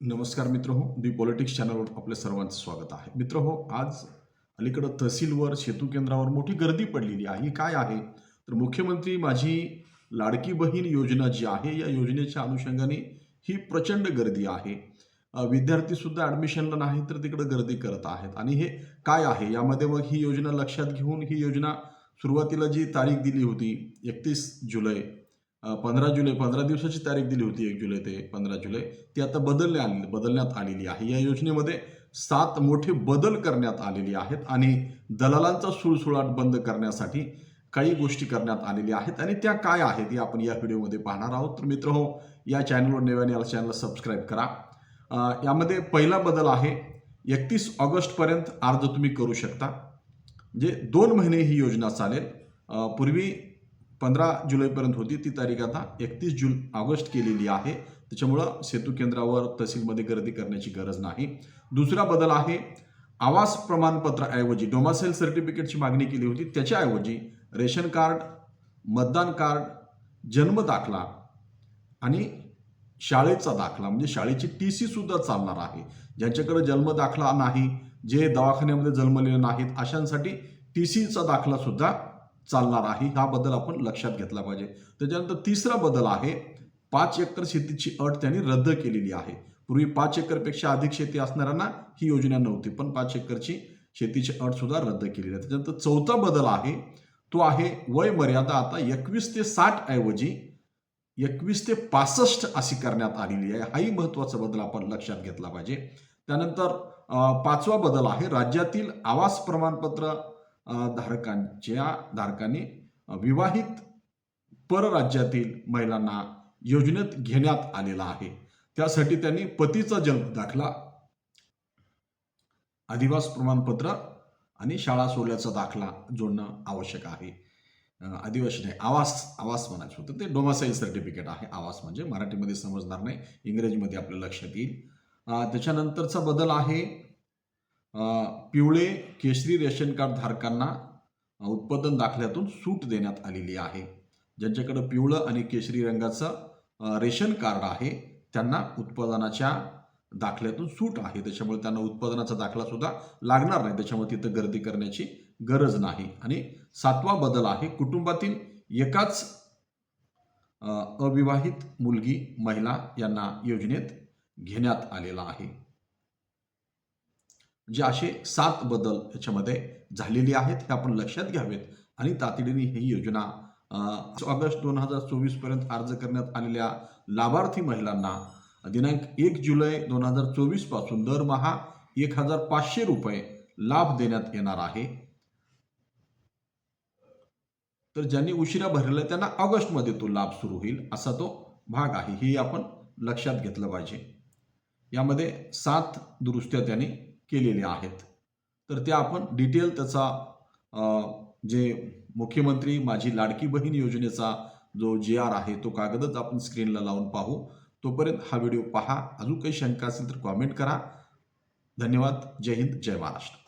नमस्कार मित्र हो दी पॉलिटिक्स चॅनलवर आपल्या सर्वांचं स्वागत आहे. मित्र हो आज अलीकडं तहसीलवर सेतू केंद्रावर मोठी गर्दी पडलेली आहे. ही काय आहे? तर मुख्यमंत्री माझी लाडकी बहीण योजना जी आहे या योजनेच्या अनुषंगाने ही प्रचंड गर्दी आहे. विद्यार्थीसुद्धा ॲडमिशनला नाही तर तिकडं गर्दी करत आहेत. आणि हे काय आहे? यामध्ये मग ही योजना लक्षात घेऊन ही योजना सुरुवातीला जी तारीख दिली होती एकतीस जुलै पंधरा जुलै पंधरा दिवसाची तारीख दिली होती एक जुलै ते पंधरा जुलै. ती आता बदलण्या आली बदलण्यात आलेली आहे. या योजनेमध्ये सात मोठे बदल करण्यात आलेले आहेत आणि दलालांचा सुळसुळाट बंद करण्यासाठी काही गोष्टी करण्यात आलेल्या आहेत. आणि त्या काय आहेत या आपण या व्हिडिओमध्ये पाहणार आहोत. तर मित्र हो या चॅनलवर नव्याने या चॅनलला सबस्क्राईब करा. यामध्ये पहिला बदल आहे एकतीस ऑगस्टपर्यंत अर्ज तुम्ही करू शकता. म्हणजे दोन महिने ही योजना चालेल. पूर्वी पंधरा जुलैपर्यंत होती. ती तारीख आता एकतीस जून ऑगस्ट केलेली आहे. त्याच्यामुळं सेतू केंद्रावर तहसीलमध्ये गर्दी करण्याची गरज नाही. दुसरा बदल आहे आवास प्रमाणपत्राऐवजी डोमासेल सर्टिफिकेटची मागणी केली होती. त्याच्याऐवजी रेशन कार्ड मतदान कार्ड जन्म दाखला आणि शाळेचा दाखला म्हणजे शाळेची टी सी सुद्धा चालणार आहे. ज्यांच्याकडे जन्म दाखला नाही जे दवाखान्यामध्ये जन्मलेले नाहीत अशांसाठी टी सीचा दाखला सुद्धा चालणार आहे हा बदल आपण लक्षात घेतला पाहिजे. त्याच्यानंतर तिसरा बदल आहे पाच एकर शेतीची अट त्यांनी रद्द केलेली आहे. पूर्वी पाच एकरपेक्षा अधिक शेती असणाऱ्यांना ही योजना नव्हती पण पाच एकरची शेतीची अट सुद्धा रद्द केलेली आहे. त्याच्यानंतर चौथा बदल आहे तो आहे वय मर्यादा आता एकवीस ते साठ ऐवजी एकवीस ते पासष्ट अशी करण्यात आलेली आहे. हाही महत्त्वाचा बदल आपण लक्षात घेतला पाहिजे. त्यानंतर पाचवा बदल आहे राज्यातील आवास प्रमाणपत्र धारकांच्या धारकांनी विवाहित परराज्यातील महिलांना योजनेत घेण्यात आलेला आहे. त्यासाठी त्यांनी पतीचा जन्म दाखला. अधिवास प्रमाणपत्र आणि शाळा सोडल्याचा दाखला जोडणं आवश्यक आहे. अं, आदिवासी नाही आवास आवास म्हणायचं होतं. ते डोमासाईल सर्टिफिकेट आहे. आवास म्हणजे मराठीमध्ये समजणार नाही. इंग्रजीमध्ये आपल्या लक्षात येईल. त्याच्यानंतरचा बदल आहे. पिवळे केशरी रेशन कार्ड धारकांना उत्पादन दाखल्यातून सूट देण्यात आलेली आहे. ज्यांच्याकडे पिवळं आणि केशरी रंगाचं रेशन कार्ड आहे त्यांना उत्पादनाच्या दाखल्यातून सूट आहे. त्याच्यामुळे त्यांना उत्पादनाचा दाखला सुद्धा लागणार नाही. त्याच्यामुळे तिथं गर्दी करण्याची गरज नाही. आणि सातवा बदल आहे कुटुंबातील एकाच अविवाहित मुलगी महिला यांना योजनेत घेण्यात आलेला आहे. जे असे सात बदल याच्यामध्ये झालेले आहेत हे आपण लक्षात घ्यावेत. आणि तातडीने ही योजना ऑगस्ट दोन हजार चोवीसपर्यंत अर्ज करण्यात आलेल्या लाभार्थी महिलांना दिनांक एक जुलै दोन हजार चोवीसपासून दरमहा एक हजार पाचशे रुपये लाभ देण्यात येणार आहे. तर ज्यांनी उशिरा भरलेला आहे त्यांना ऑगस्टमध्ये तो लाभ सुरू होईल असा तो भाग आहे हे आपण लक्षात घेतलं पाहिजे. यामध्ये सात दुरुस्त्या त्यांनी केलेल्या आहेत. तर त्या आपण डिटेल त्याचा जे मुख्यमंत्री माझी लाडकी बहीण योजनेचा जो जे आर आहे तो कागदच आपण स्क्रीनला लावून पाहू. तोपर्यंत हा व्हिडिओ पहा. अजून काही शंका असेल तर कॉमेंट करा. धन्यवाद. जय हिंद. जय महाराष्ट्र.